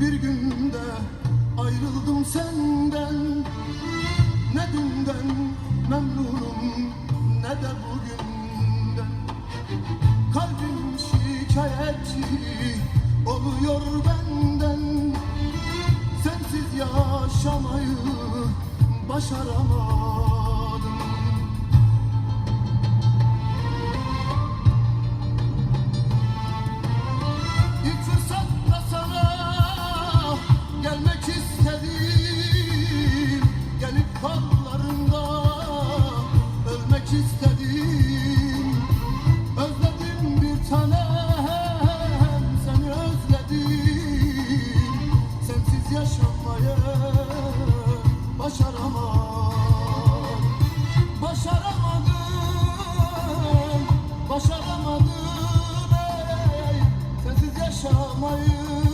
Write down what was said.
bir günde ayrıldım senden. Ne dünden memnunum ne de bugünden. Kalbim şikayetçi oluyor benden. Sensiz yaşamayı başaramadım gelmek istedim. Gelip kollarında ölmek istedim. Özledim bir tanem seni özledim. Sensiz yaşamayı başaramadım. Başaramadım, başaramadım. Ey Sensiz yaşamayı